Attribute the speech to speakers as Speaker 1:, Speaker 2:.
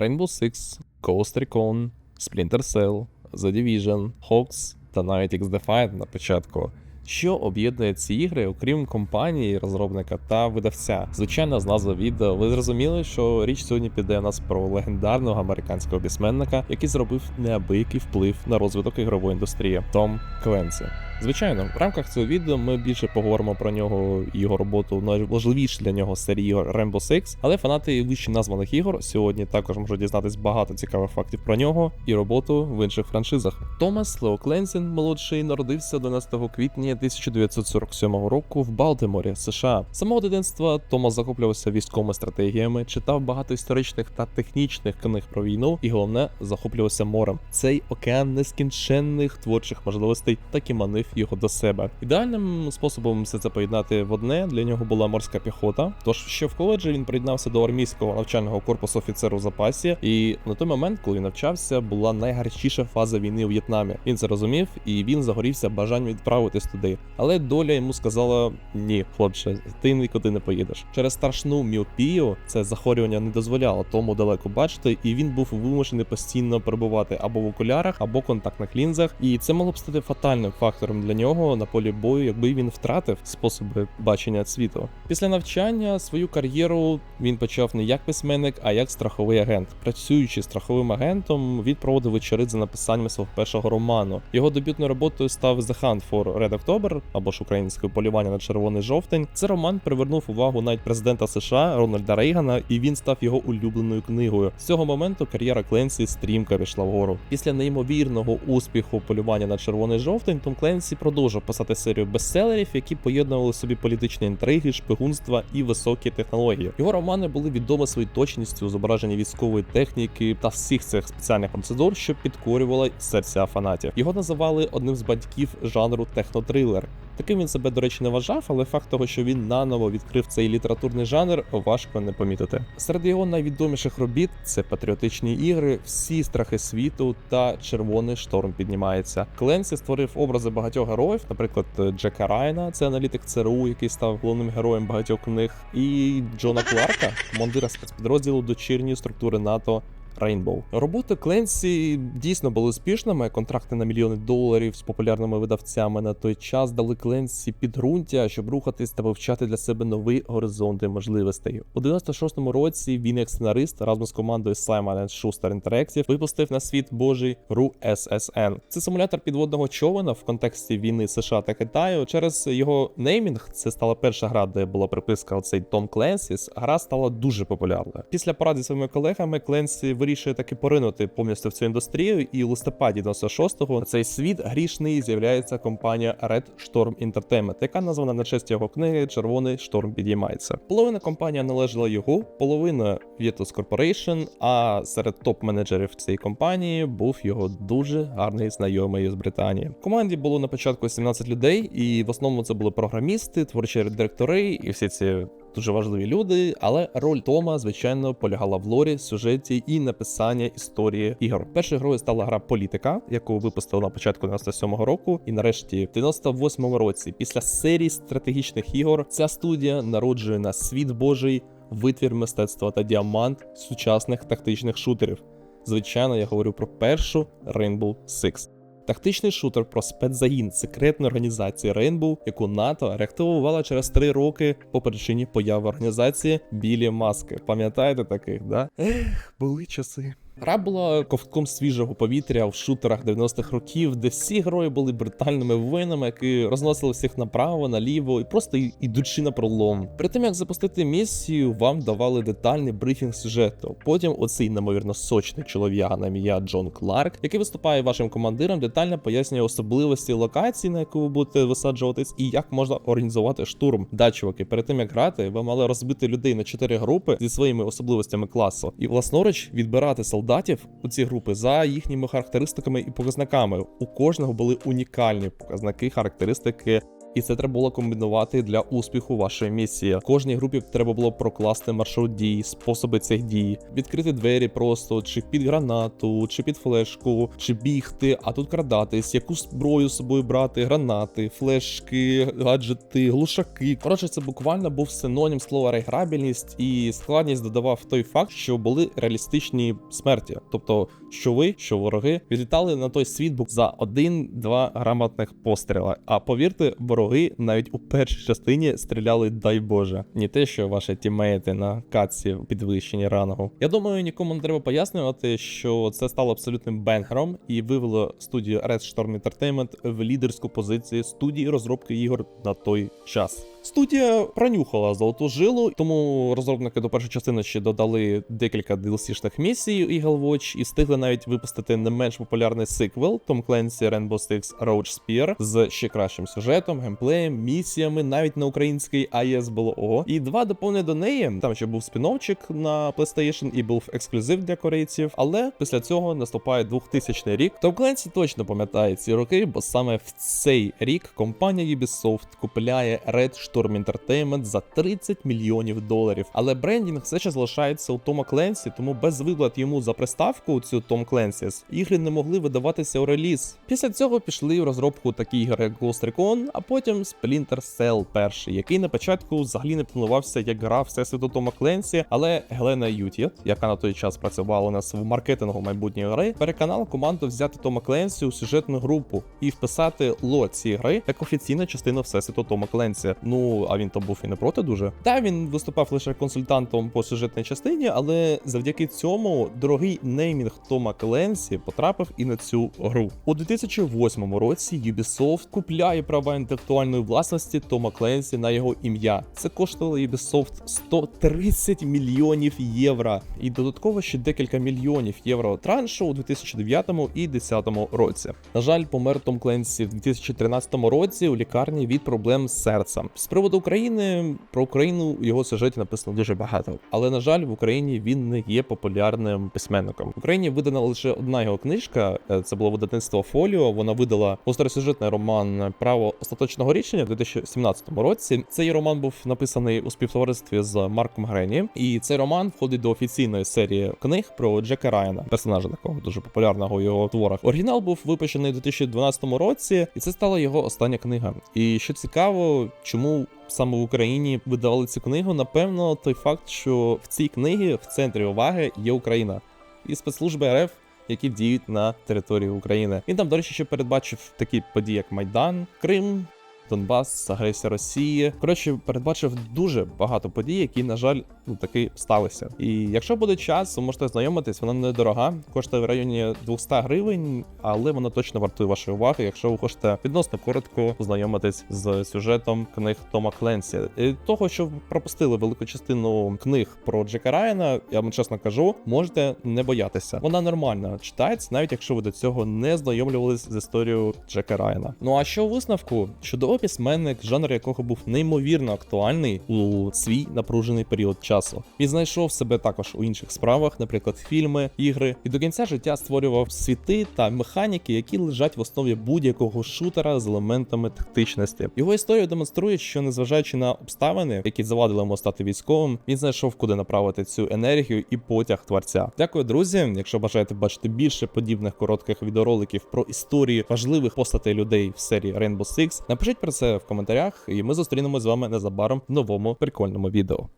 Speaker 1: Rainbow Six, Ghost Recon, Splinter Cell, The Division, Hawks та навіть X-Defiant на початку. Що об'єднує ці ігри, окрім компанії, розробника та видавця? Звичайно, з назви відео ви зрозуміли, що річ сьогодні піде у нас про легендарного американського письменника, який зробив неабиякий вплив на розвиток ігрової індустрії Том Кленсі. Звичайно, в рамках цього відео ми більше поговоримо про нього і його роботу найважливіше для нього серії Rainbow Six, але фанати вище названих ігор сьогодні також можуть дізнатись багато цікавих фактів про нього і роботу в інших франшизах. Томас Лео Кленсін молодший народився 11 квітня 1947 року в Балтиморі, США. З Самого дитинства Томас захоплювався військовими стратегіями, читав багато історичних та технічних книг про війну, і головне захоплювався морем. Цей океан нескінченних творчих можливостей так і манив його до себе. Ідеальним способом все це поєднати в одне для нього була морська піхота. Тож ще в коледжі він приєднався до армійського навчального корпусу офіцеру запасі, і на той момент, коли він навчався, була найгарячіша фаза війни у В'єтнамі. Він це розумів, і він загорівся бажанням відправитись туди. Але доля йому сказала: ні, хлопче, ти нікуди не поїдеш. Через страшну міопію це захворювання не дозволяло тому далеко бачити, і він був вимушений постійно перебувати або в окулярах, або контактних лінзах. І це могло б стати фатальним фактором для нього на полі бою, якби він втратив способи бачення світу. Після навчання свою кар'єру він почав не як письменник, а як страховий агент. Працюючи страховим агентом, він проводив вечори за написанням свого першого роману. Його дебютною роботою став The Hunt for Red October, або ж українською полювання на червоний жовтень. Цей роман привернув увагу навіть президента США Рональда Рейгана, і він став його улюбленою книгою. З цього моменту кар'єра Кленсі стрімко пішла вгору. Після неймовірного успіху полювання на червоний жовтень Том Кленсі продовжив писати серію бестселерів, які поєднували собі політичні інтриги, шпигунства і високі технології. Його романи були відомі своєю точністю, зображення військової техніки та всіх цих спеціальних процедур, що підкорювали серця фанатів. Його називали одним з батьків жанру технотрилер. Таким він себе, до речі, не вважав, але факт того, що він наново відкрив цей літературний жанр, важко не помітити. Серед його найвідоміших робіт це патріотичні ігри, всі страхи світу та червоний шторм піднімається. Кленсі створив образи багатьох героїв, наприклад, Джека Райна, це аналітик ЦРУ, який став головним героєм багатьох книг, і Джона Кларка, командира спецпідрозділу дочірньої структури НАТО Rainbow. Роботи Кленсі дійсно були успішними. Контракти на мільйони доларів з популярними видавцями на той час дали Кленсі підґрунтя, щоб рухатись та вивчати для себе нові горизонти можливостей. У 96-му році він, як сценарист, разом з командою Simon Schuster Interactive випустив на світ Божий гру SSN. Це симулятор підводного човена в контексті війни США та Китаю. Через його неймінг це стала перша гра, де була приписка оцей Том Кленсіс. Гра стала дуже популярною. Після поради своїми колегами Кленсі вирішує таки поринути повністю в цю індустрію, і у листопаді 96-го на цей світ грішний з'являється компанія Red Storm Entertainment, яка названа на честь його книги Червоний шторм підіймається. Половина компанія належала його, половина Vietus Corporation, а серед топ-менеджерів цієї компанії був його дуже гарний знайомий з Британії. В команді було на початку 17 людей, і в основному це були програмісти, творчі директори і всі ці дуже важливі люди, але роль Тома, звичайно, полягала в лорі, сюжеті і написання історії ігор. Першою грою стала гра Політика, яку випустили на початку 97-го року, і нарешті в 98-му році, після серії стратегічних ігор, ця студія народжує на світ Божий витвір мистецтва та діамант сучасних тактичних шутерів. Звичайно, я говорю про першу Rainbow Six. Тактичний шутер про спецзагін секретної організації Rainbow, яку НАТО реактивувала через три роки по причині появи організації білі маски. Пам'ятаєте таких, да? Ех, були часи. Гра була ковтком свіжого повітря в шутерах 90-х років, де всі герої були брутальними воїнами, які розносили всіх направо, наліво і просто ідучи на пролом. Перед тим як запустити місію, вам давали детальний брифінг сюжету. Потім оцей неймовірно сочний чолов'яга на ім'я Джон Кларк, який виступає вашим командиром, детально пояснює особливості локації, на яку ви будете висаджуватись, і як можна організувати штурм. Да, чуваки, перед тим як грати, ви мали розбити людей на чотири групи зі своїми особливостями класу, і власноруч відбирати солдатів солдатів у ці групи за їхніми характеристиками і показниками. У кожного були унікальні показники, характеристики. І це треба було комбінувати для успіху вашої місії. Кожній групі треба було прокласти маршрут дій, способи цих дій, відкрити двері просто, чи під гранату, чи під флешку, чи бігти, а тут крадатись, яку зброю з собою брати, гранати, флешки, гаджети, глушаки. Коротше, це буквально був синонім слова реграбільність, і складність додавав той факт, що були реалістичні смерті. Тобто, що ви, що вороги відлітали на той світ за один-два грамотних постріла. А повірте, вороги навіть у першій частині стріляли, дай Боже, не те, що ваші тімейти на катці підвищені рангу. Я думаю, нікому не треба пояснювати, що це стало абсолютним бенгером і вивело студію Red Storm Entertainment в лідерську позицію студії розробки ігор на той час. Студія пронюхала золоту жилу, тому розробники до першої частини ще додали декілька DLC-шних місій у Eagle Watch і встигли навіть випустити не менш популярний сиквел Tom Clancy Rainbow Six Roach Spear з ще кращим сюжетом, геймплеєм, місіями, навіть на українській AES було. І два доповнення до неї. Там ще був спіновчик на PlayStation і був ексклюзив для корейців. Але після цього наступає 2000 рік. Tom Clancy точно пам'ятає ці роки, бо саме в цей рік компанія Ubisoft купляє Red Storm Entertainment за 30 мільйонів доларів. Але брендінг все ще залишається у Тома Кленсі, тому без виплат йому за приставку цю Том Clancy's ігри не могли видаватися у реліз. Після цього пішли в розробку такі ігри, як Ghost Recon, а потім Splinter Cell перший, який на початку взагалі не планувався як гра всесвіту Тома Кленсі, але Гелена Ютєт, яка на той час працювала у нас в маркетингу майбутньої гри, переконала команду взяти Тома Кленсі у сюжетну групу і вписати ло цієї гри як офіційна частина всесвіту Тома Кленсі. Ну а він то був і не проти дуже. Та він виступав лише консультантом по сюжетній частині, але завдяки цьому дорогий неймінг Тома Кленсі потрапив і на цю гру. У 2008 році Ubisoft купляє права інтелектуальної власності Тома Кленсі на його ім'я. Це коштувало Ubisoft 130 мільйонів євро, і додатково ще декілька мільйонів євро траншу у 2009 і 2010 році. На жаль, помер Том Кленсі в 2013 році у лікарні від проблем з серцем. Приводу України про Україну його сюжеті написано дуже багато, але на жаль, в Україні він не є популярним письменником. В Україні видана лише одна його книжка. е, Це було видавництво Фоліо. Вона видала остросюжетний роман Право остаточного рішення в 2017 році. Цей роман був написаний у співтоваристві з Марком Грені, і цей роман входить до офіційної серії книг про Джека Райана, персонажа такого дуже популярного у його творах. Оригінал був випущений у 2012 році, і це стала його остання книга. І що цікаво, чому саме в Україні видавали цю книгу, напевно, той факт, що в цій книгі в центрі уваги є Україна і спецслужби РФ. Які діють на території України. Він там, до речі, ще передбачив такі події, як Майдан, Крим, Донбас, агресія Росії. Коротше, передбачив дуже багато подій, які, на жаль, ну таки сталися. І якщо буде час, ви можете знайомитись, вона недорога, коштує в районі 200 гривень, але вона точно вартує вашої уваги, якщо ви хочете відносно коротко познайомитись з сюжетом книг Тома Кленсі. І того, що пропустили велику частину книг про Джека Райана, я вам чесно кажу, можете не боятися. Вона нормально читається, навіть якщо ви до цього не знайомлювались з історією Джека Райана. Ну а що у висновку? Чудовий письменник, жанр якого був неймовірно актуальний у свій напружений період часу. Він знайшов себе також у інших справах, наприклад, фільми, ігри, і до кінця життя створював світи та механіки, які лежать в основі будь-якого шутера з елементами тактичності. Його історія демонструє, що незважаючи на обставини, які завадили йому стати військовим, він знайшов куди направити цю енергію і потяг творця. Дякую, друзі. Якщо бажаєте бачити більше подібних коротких відеороликів про історії важливих постатей людей в серії Rainbow Six, напишіть про це в коментарях, і ми зустрінемось з вами незабаром в новому прикольному відео.